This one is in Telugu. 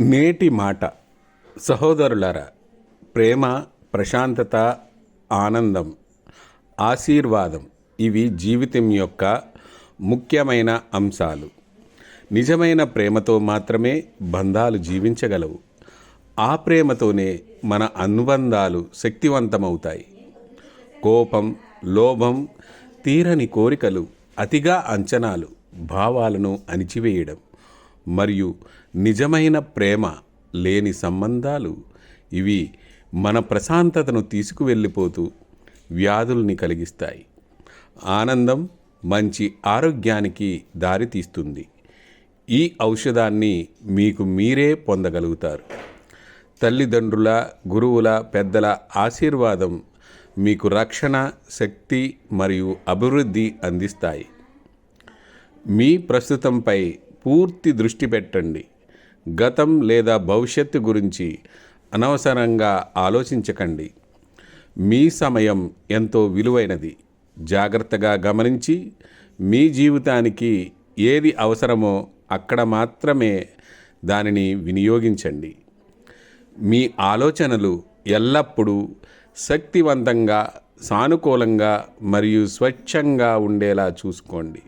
నేటి మాట. సహోదరులారా ప్రేమ ప్రశాంతత ఆనందం ఆశీర్వాదం ఇవి జీవితం యొక్క ముఖ్యమైన అంశాలు. నిజమైన ప్రేమతో మాత్రమే బంధాలు జీవించగలవు. ఆ ప్రేమతోనే మన అనుబంధాలు శక్తివంతమవుతాయి. కోపం లోభం తీరని కోరికలు అతిగా అంచనాలు భావాలను అణిచివేయడం. మరియు నిజమైన ప్రేమ లేని సంబంధాలు ఇవి మన ప్రశాంతతను తీసుకువెళ్ళిపోతూ వ్యాధుల్ని కలిగిస్తాయి. ఆనందం మంచి ఆరోగ్యానికి దారితీస్తుంది. ఈ ఔషధాన్ని మీకు మీరే పొందగలుగుతారు. తల్లిదండ్రుల గురువుల పెద్దల ఆశీర్వాదం మీకు రక్షణ శక్తి మరియు అభివృద్ధి అందిస్తాయి. మీ ప్రస్తుతంపై పూర్తి దృష్టి పెట్టండి. గతం లేదా భవిష్యత్తు గురించి అనవసరంగా ఆలోచించకండి. మీ సమయం ఎంతో విలువైనది. జాగ్రత్తగా గమనించి మీ జీవితానికి ఏది అవసరమో అక్కడ మాత్రమే దానిని వినియోగించండి. మీ ఆలోచనలు ఎల్లప్పుడూ శక్తివంతంగా సానుకూలంగా మరియు స్వచ్ఛంగా ఉండేలా చూసుకోండి.